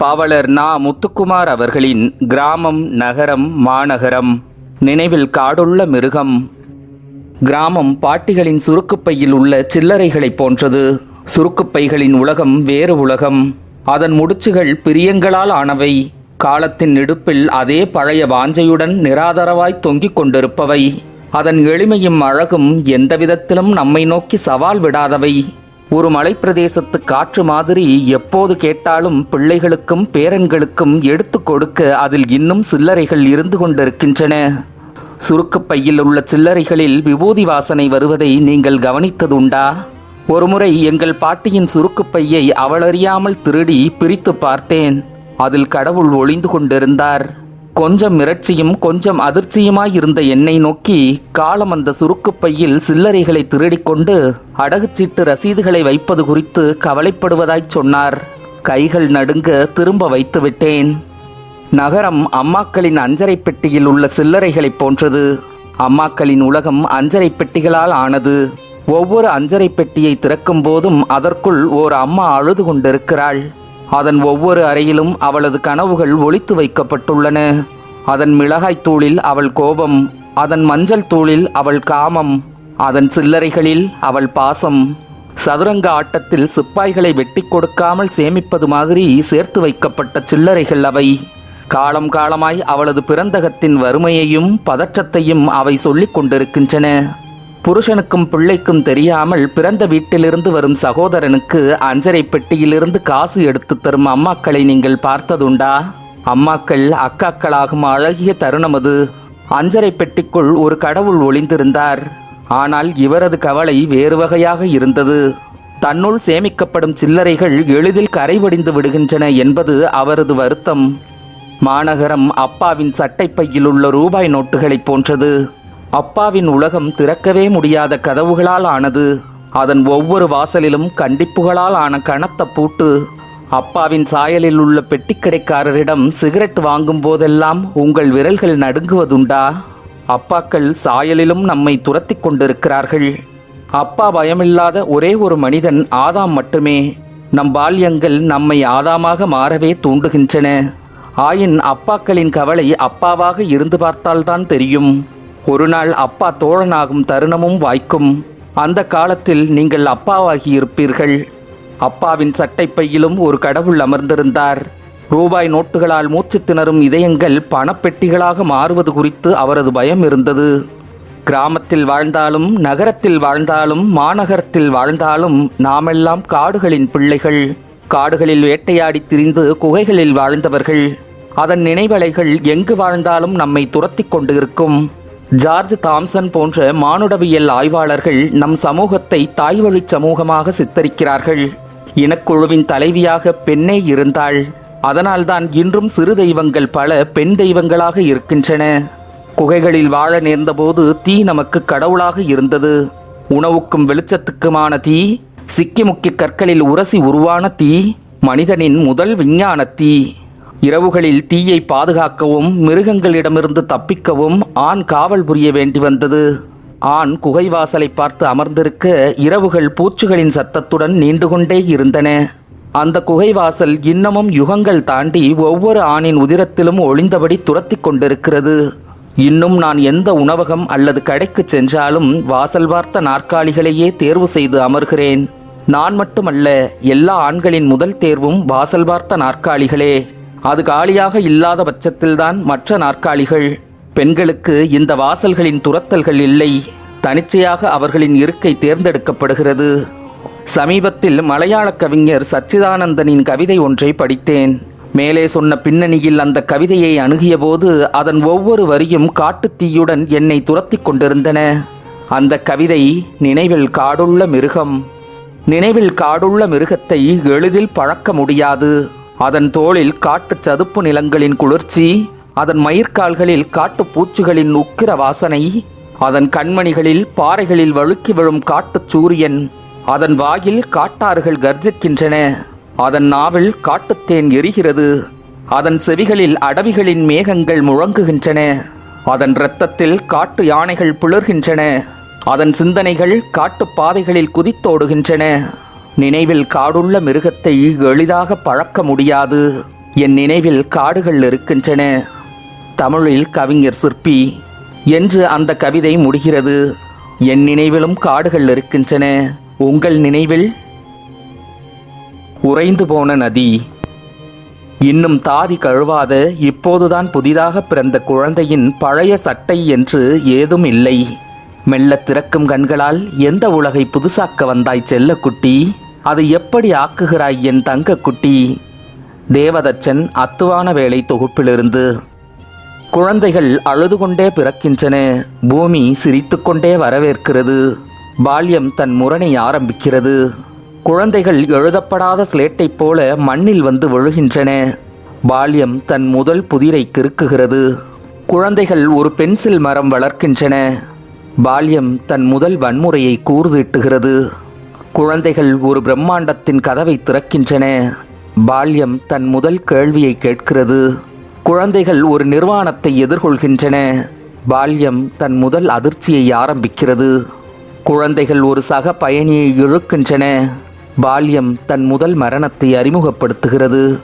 பாவலர் நா. முத்துக்குமார் அவர்களின் கிராமம் நகரம் மாநகரம். நினைவில் காடுள்ள மிருகம். கிராமம் பாட்டிகளின் சுருக்குப்பையில் உள்ள சில்லறைகளைப் போன்றது. சுருக்குப்பைகளின் உலகம் வேறு உலகம். அதன் முடிச்சுகள் பிரியங்களால் ஆனவை. காலத்தின் இடுப்பில் அதே பழைய வாஞ்சையுடன் நிராதரவாய் தொங்கிக் கொண்டிருப்பவை. அதன் எளிமையும் அழகும் எந்தவிதத்திலும் நம்மை நோக்கி சவால் விடாதவை. ஒரு மலைப்பிரதேசத்து காற்று மாதிரி எப்போது கேட்டாலும் பிள்ளைகளுக்கும் பேரன்களுக்கும் எடுத்துக் கொடுக்க அதில் இன்னும் சில்லறைகள் இருந்து கொண்டிருக்கின்றன. சுருக்குப் பையில் உள்ள சில்லறைகளில் விபூதி வாசனை வருவதை நீங்கள் கவனித்ததுண்டா? ஒருமுறை எங்கள் பாட்டியின் சுருக்குப் பையை அவளறியாமல் திருடி பிரித்து பார்த்தேன். அதில் கடவுள் ஒளிந்து கொண்டிருந்தார். கொஞ்சம் மிரட்சியும் கொஞ்சம் அதிர்ச்சியுமாய் இருந்த என்னை நோக்கி காலம் அந்த சுருக்குப் பையில் சில்லறைகளை திருடிக்கொண்டு அடகுச்சீட்டு ரசீதுகளை வைப்பது குறித்து கவலைப்படுவதாய் சொன்னார். கைகள் நடுங்க திரும்ப வைத்து விட்டேன். நகரம் அம்மாக்களின் அஞ்சரை பெட்டியில் உள்ள சில்லறைகளைப் போன்றது. அம்மாக்களின் உலகம் அஞ்சரை பெட்டிகளால் ஆனது. ஒவ்வொரு அஞ்சரை பெட்டியை திறக்கும் போதும் அதற்குள் ஓர் அம்மா அழுது கொண்டிருக்கிறாள். அதன் ஒவ்வொரு அறையிலும் அவளது கனவுகள் ஒளித்து வைக்கப்பட்டுள்ளன. அதன் மிளகாய் தூளில் அவள் கோபம் அதன் மஞ்சள் தூளில் அவள் காமம் அதன் சில்லறைகளில் அவள் பாசம். சதுரங்க ஆட்டத்தில் சிப்பாய்களை வெட்டி கொடுக்காமல் சேமிப்பது மாதிரி சேர்த்து வைக்கப்பட்ட சில்லறைகள் அவை. காலம் காலமாய் அவளது பிறந்தகத்தின் வறுமையையும் பதற்றத்தையும் அவை சொல்லிக் கொண்டிருக்கின்றன. புருஷனுக்கும் பிள்ளைக்கும் தெரியாமல் பிறந்த வீட்டிலிருந்து வரும் சகோதரனுக்கு அஞ்சரை பெட்டியிலிருந்து காசு எடுத்து தரும் அம்மாக்களை நீங்கள் பார்த்ததுண்டா? அம்மாக்கள் அக்காக்களாகும் அழகிய தருணம் அது. அஞ்சரை பெட்டிக்குள் ஒரு கடவுள் ஒளிந்திருந்தார். ஆனால் இவரது கவலை வேறு வகையாக இருந்தது. தன்னுள் சேமிக்கப்படும் சில்லறைகள் எளிதில் கரைவடிந்து விடுகின்றன என்பது அவரது வருத்தம். மாநகரம் அப்பாவின் சட்டைப்பையில் உள்ள ரூபாய் நோட்டுகளைப் போன்றது. அப்பாவின் உலகம் திறக்கவே முடியாத கதவுகளால் ஆனது. அதன் ஒவ்வொரு வாசலிலும் கண்டிப்புகளால் ஆன கனத்த பூட்டு அப்பாவின் சாயலில் உள்ள பெட்டிக்கடைக்காரரிடம் சிகரெட் வாங்கும் போதெல்லாம் உங்கள் விரல்கள் நடுங்குவதுண்டா? அப்பாக்கள் சாயலிலும் நம்மை துரத்தி கொண்டிருக்கிறார்கள். அப்பா பயமில்லாத ஒரே ஒரு மனிதன் ஆதாம் மட்டுமே. நம் பால்யங்கள் நம்மை ஆதாமாக மாறவே தூண்டுகின்றன. ஆயின் அப்பாக்களின் கவலை அப்பாவாக இருந்து பார்த்தால்தான் தெரியும். ஒரு நாள் அப்பா தோழனாகும் தருணமும் வாய்க்கும். அந்த காலத்தில் நீங்கள் அப்பாவாகி இருப்பீர்கள். அப்பாவின் சட்டைப்பையிலும் ஒரு கடவுள் அமர்ந்திருந்தார். ரூபாய் நோட்டுகளால் மூச்சு திணறும் இதயங்கள் பணப்பெட்டிகளாக மாறுவது குறித்து அவரது பயம் இருந்தது. கிராமத்தில் வாழ்ந்தாலும் நகரத்தில் வாழ்ந்தாலும் மாநகரத்தில் வாழ்ந்தாலும் நாமெல்லாம் காடுகளின் பிள்ளைகள். காடுகளில் வேட்டையாடி திரிந்து குகைகளில் வாழ்ந்தவர்கள். அதன் நினைவலைகள் எங்கு வாழ்ந்தாலும் நம்மை துரத்தி கொண்டு இருக்கும் ஜார்ஜ் தாம்சன் போன்ற மானுடவியல் ஆய்வாளர்கள் நம் சமூகத்தை தாய்வழி சமூகமாக சித்தரிக்கிறார்கள். இனக்குழுவின் தலைவியாக பெண்ணே இருந்தாள். அதனால்தான் இன்றும் சிறு தெய்வங்கள் பல பெண் தெய்வங்களாக இருக்கின்றன. குகைகளில் வாழ நேர்ந்தபோது தீ நமக்கு கடவுளாக இருந்தது. உணவுக்கும் வெளிச்சத்துக்குமான தீ சிக்கி முக்கி கற்களில் உரசி உருவான தீ மனிதனின் முதல் விஞ்ஞான தீ. இரவுகளில் தீயை பாதுகாக்கவும் மிருகங்களிடமிருந்து தப்பிக்கவும் ஆண் காவல் புரிய வேண்டி வந்தது. ஆண் குகைவாசலை பார்த்து அமர்ந்திருக்க இரவுகள் பூச்சிகளின் சத்தத்துடன் நீண்டு கொண்டே இருந்தன. அந்த குகைவாசல் இன்னமும் யுகங்கள் தாண்டி ஒவ்வொரு ஆணின் உதிரத்திலும் ஒளிந்தபடி துரத்தி கொண்டிருக்கிறது. இன்னும் நான் எந்த உணவகம் அல்லது கடைக்கு சென்றாலும் வாசல் பார்த்த நாற்காலிகளையே தேர்வு செய்து அமர்கிறேன். நான் மட்டுமல்ல எல்லா ஆண்களின் முதல் தேர்வும் வாசல் பார்த்த நாற்காலிகளே. அது காலியாக இல்லாத பட்சத்தில்தான் மற்ற நாற்காலிகள். பெண்களுக்கு இந்த வாசல்களின் துரத்தல்கள் இல்லை. தனிச்சையாக அவர்களின் இருக்கை தேர்ந்தெடுக்கப்படுகிறது. சமீபத்தில் மலையாள கவிஞர் சச்சிதானந்தனின் கவிதை ஒன்றை படித்தேன். மேலே சொன்ன பின்னணியில் அந்த கவிதையை அணுகியபோது அதன் ஒவ்வொரு வரியும் காட்டுத் தீயுடன் என்னை துரத்திக் கொண்டிருந்தன. அந்த கவிதை நினைவில் காடுள்ள மிருகம். நினைவில் காடுள்ள மிருகத்தை எளிதில் பழக்க முடியாது. அதன் தோளில் காட்டுச் சதுப்பு நிலங்களின் குளிர்ச்சி அதன் மயிர்கால்களில் காட்டுப் பூச்சிகளின் உக்கிர வாசனை அதன் கண்மணிகளில் பாறைகளில் வழுக்கி விழும் காட்டுச் சூரியன் அதன் வாயில் காட்டாறுகள் கர்ஜிக்கின்றன அதன் நாவில் காட்டுத்தேன் எரிகிறது அதன் செவிகளில் அடவிகளின் மேகங்கள் முழங்குகின்றன அதன் இரத்தத்தில் காட்டு யானைகள் பிளர்கின்றன அதன் சிந்தனைகள் காட்டுப் பாதைகளில் குதித்தோடுகின்றன. நினைவில் காடுள்ள மிருகத்தை எளிதாக பழக்க முடியாது. என் நினைவில் காடுகள் இருக்கின்றன. தமிழில் கவிஞர் சிற்பி என்று அந்த கவிதை முடிகிறது. என் நினைவிலும் காடுகள் இருக்கின்றன. உங்கள் நினைவில்? உறைந்து போன நதி. இன்னும் தாதி கழுவாத இப்போதுதான் புதிதாக பிறந்த குழந்தையின் பழைய சட்டை என்று ஏதும் இல்லை. மெல்ல திறக்கும் கண்களால் எந்த உலகை புதுசாக்க வந்தாய் செல்லக்குட்டி? அதை எப்படி ஆக்குகிறாய் என் தங்கக்குட்டி? தேவதச்சன் அத்துவான வேலை தொகுப்பிலிருந்து குழந்தைகள் அழுது கொண்டே பிறக்கின்றன பூமி சிரித்துக்கொண்டே வரவேற்கிறது பால்யம் தன் முரணை ஆரம்பிக்கிறது. குழந்தைகள் எழுதப்படாத ஸ்லேட்டைப் போல மண்ணில் வந்து விழுகின்றன பால்யம் தன் முதல் புதிரை கிறுக்குகிறது. குழந்தைகள் ஒரு பென்சில் மரம் வளர்க்கின்றன பால்யம் தன் முதல் வன்முறையை கூர்திட்டுகிறது. குழந்தைகள் ஒரு பிரம்மாண்டத்தின் கதவை திறக்கின்றன. பால்யம் தன் முதல் கேள்வியை கேட்கிறது. குழந்தைகள் ஒரு நிர்வாணத்தை எதிர்கொள்கின்றன. பால்யம் தன் முதல் அதிர்ச்சியை ஆரம்பிக்கிறது. குழந்தைகள் ஒரு சக பயணியை இழுக்கின்றன. பால்யம் தன் முதல் மரணத்தை அறிமுகப்படுத்துகிறது.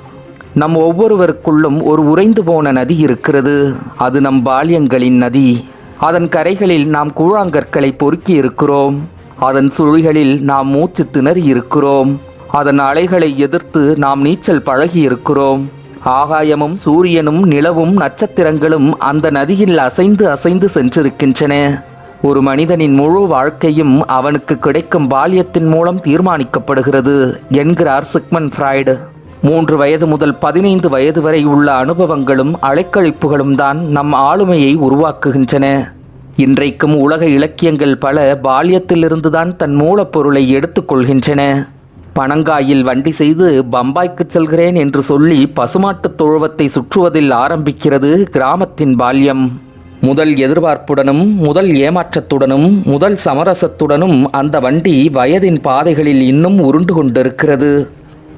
நம் ஒவ்வொருவருக்குள்ளும் ஒரு உறைந்து போன நதி இருக்கிறது. அது நம் பால்யங்களின் நதி. அதன் கரைகளில் நாம் கூழாங்கற்களை பொறுக்கி இருக்கிறோம். அதன் சுழிகளில் நாம் மூச்சு திணறி இருக்கிறோம். அதன் அலைகளை எதிர்த்து நாம் நீச்சல் பழகி இருக்கிறோம். ஆகாயமும் சூரியனும் நிலவும் நட்சத்திரங்களும் அந்த நதியில் அசைந்து அசைந்து சென்றிருக்கின்றன. ஒரு மனிதனின் முழு வாழ்க்கையும் அவனுக்கு கிடைக்கும் பால்யத்தின் மூலம் தீர்மானிக்கப்படுகிறது என்கிறார் சிக்மன் ஃப்ராய்டு. மூன்று வயது முதல் பதினைந்து வயது வரை உள்ள அனுபவங்களும் அலைக்கழிப்புகளும் தான் நம் ஆளுமையை உருவாக்குகின்றன. இன்றைக்கும் உலக இலக்கியங்கள் பல பால்யத்திலிருந்துதான் தன் மூலப்பொருளை எடுத்துக்கொள்கின்றன பனங்காயில் வண்டி செய்து பம்பாய்க்கு செல்கிறேன் என்று சொல்லி பசுமாட்டுத் தொழுவத்தை சுற்றுவதில் ஆரம்பிக்கிறது கிராமத்தின் பால்யம். முதல் எதிர்பார்ப்புடனும் முதல் ஏமாற்றத்துடனும் முதல் சமரசத்துடனும் அந்த வண்டி வயதின் பாதைகளில் இன்னும் உருண்டு கொண்டிருக்கிறது.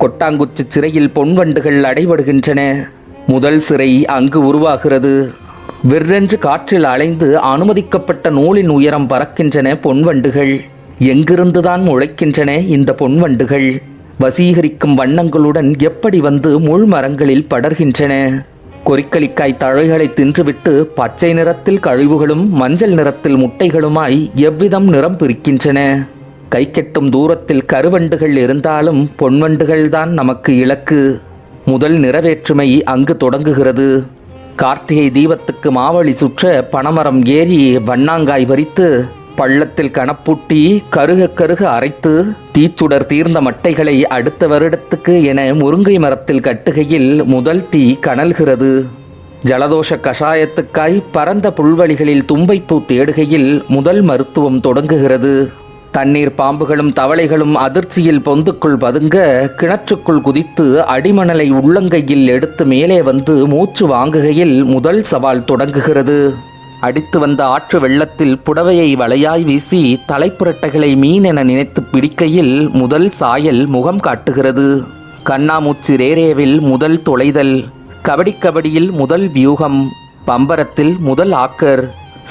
கொட்டாங்குச்சி சிறையில் பொன்வண்டுகள் அடைபடுகின்றன. முதல் சிறை அங்கு உருவாகிறது. விற்றென்று காற்றில் அலைந்து அனுமதிக்கப்பட்ட நூலின் உயரம் பறக்கின்றன பொன்வண்டுகள். எங்கிருந்துதான் முளைக்கின்றன இந்த பொன்வண்டுகள்? வசீகரிக்கும் வண்ணங்களுடன் எப்படி வந்து முள் மரங்களில் படர்கின்றன? கொரிக்கலிக்காய் தழைகளை தின்றுவிட்டு பச்சை நிறத்தில் கழிவுகளும் மஞ்சள் நிறத்தில் முட்டைகளுமாய் எவ்விதம் நிறம் பிரிக்கின்றன? கை கெட்டும் தூரத்தில் கருவண்டுகள் இருந்தாலும் பொன்வண்டுகள்தான் நமக்கு இலக்கு. முதல் நிறவேற்றுமை அங்கு தொடங்குகிறது. கார்த்திகை தீபத்துக்கு மாவழி சுற்ற பனமரம் ஏறி வண்ணாங்காய் பறித்து பள்ளத்தில் கணப்பூட்டி கருக கருக அரைத்து தீச்சுடர் தீர்ந்த மட்டைகளை அடுத்த வருடத்துக்கு என முருங்கை மரத்தில் கட்டுகையில் முதல் தீ கனல்கிறது. ஜலதோஷ கஷாயத்துக்காய் பரந்த புல்வெளிகளில் தும்பைப்பூ தேடுகையில் முதல் மருத்துவம் தொடங்குகிறது. தண்ணீர் பாம்புகளும் தவளைகளும் அதிர்ச்சியில் பொந்துக்குள் பதுங்க கிணற்றுக்குள் குதித்து அடிமணலை உள்ளங்கையில் எடுத்து மேலே வந்து மூச்சு வாங்குகையில் முதல் சவால் தொடங்குகிறது. அடித்து வந்த ஆற்று வெள்ளத்தில் புடவையை வளையாய் வீசி தலைப்புரட்டைகளை மீன் என நினைத்து பிடிக்கையில் முதல் சாயல் முகம் காட்டுகிறது. கண்ணாமூச்சி ரேரேவில் முதல் தொலைதல் கபடி கபடியில் முதல் வியூகம் பம்பரத்தில் முதல் ஆக்கர்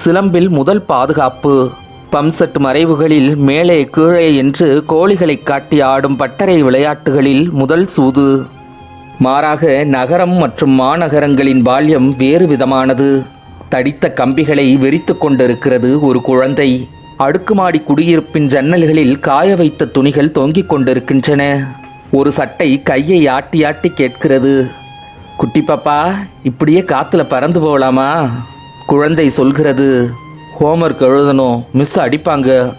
சிலம்பில் முதல் பாதுகாப்பு. பம்செட் மறைவுகளில் மேலே கீழே என்று கோழிகளைக் காட்டி ஆடும் பட்டறை விளையாட்டுகளில் முதல் சூது. மாறாக நகரம் மற்றும் மாநகரங்களின் பால்யம் வேறு விதமானது. தடித்த கம்பிகளை வெறித்து கொண்டிருக்கிறது ஒரு குழந்தை. அடுக்குமாடி குடியிருப்பின் ஜன்னல்களில் காய வைத்த துணிகள் தொங்கிக் கொண்டிருக்கின்றன. ஒரு சட்டை கையை ஆட்டி ஆட்டி கேட்கிறது. குட்டி பாப்பா இப்படியே காத்துல பறந்து போகலாமா குழந்தை சொல்கிறது. ஹோம்ஒர்க் எழுதணும். மிஸ் அடிப்பாங்க.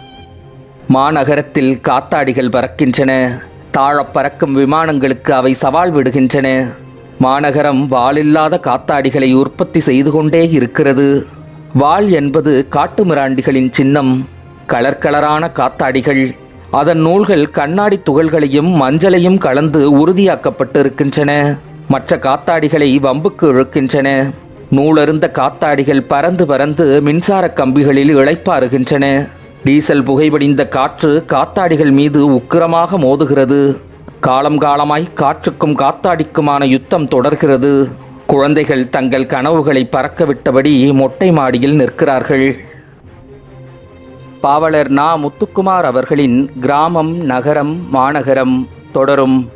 மாநகரத்தில் காத்தாடிகள் பறக்கின்றன. தாழப் பறக்கும் விமானங்களுக்கு அவை சவால் விடுகின்றன. மாநகரம் வாலில்லாத காத்தாடிகளை உற்பத்தி செய்து கொண்டே இருக்கிறது. வால் என்பது காட்டுமிராண்டிகளின் சின்னம். கலர் கலரான காத்தாடிகள். அதன் நூல்கள் கண்ணாடி துகள்களையும் மஞ்சளையும் கலந்து உறுதியாக்கப்பட்டு இருக்கின்றன மற்ற காத்தாடிகளை வம்புக்கு இழுக்கின்றன. நூலருந்த காத்தாடிகள் பறந்து பறந்து மின்சார கம்பிகளில் இளைப்பாறுகின்றன டீசல் புகைபடிந்த காற்று காத்தாடிகள் மீது உக்கிரமாக மோதுகிறது. காலம் காலமாய் காற்றுக்கும் காத்தாடிக்குமான யுத்தம் தொடர்கிறது. குழந்தைகள் தங்கள் கனவுகளை பறக்கவிட்டபடி மொட்டை மாடியில் நிற்கிறார்கள். பாவலர் நா முத்துக்குமார் அவர்களின் கிராமம் நகரம் மாநகரம் தொடரும்.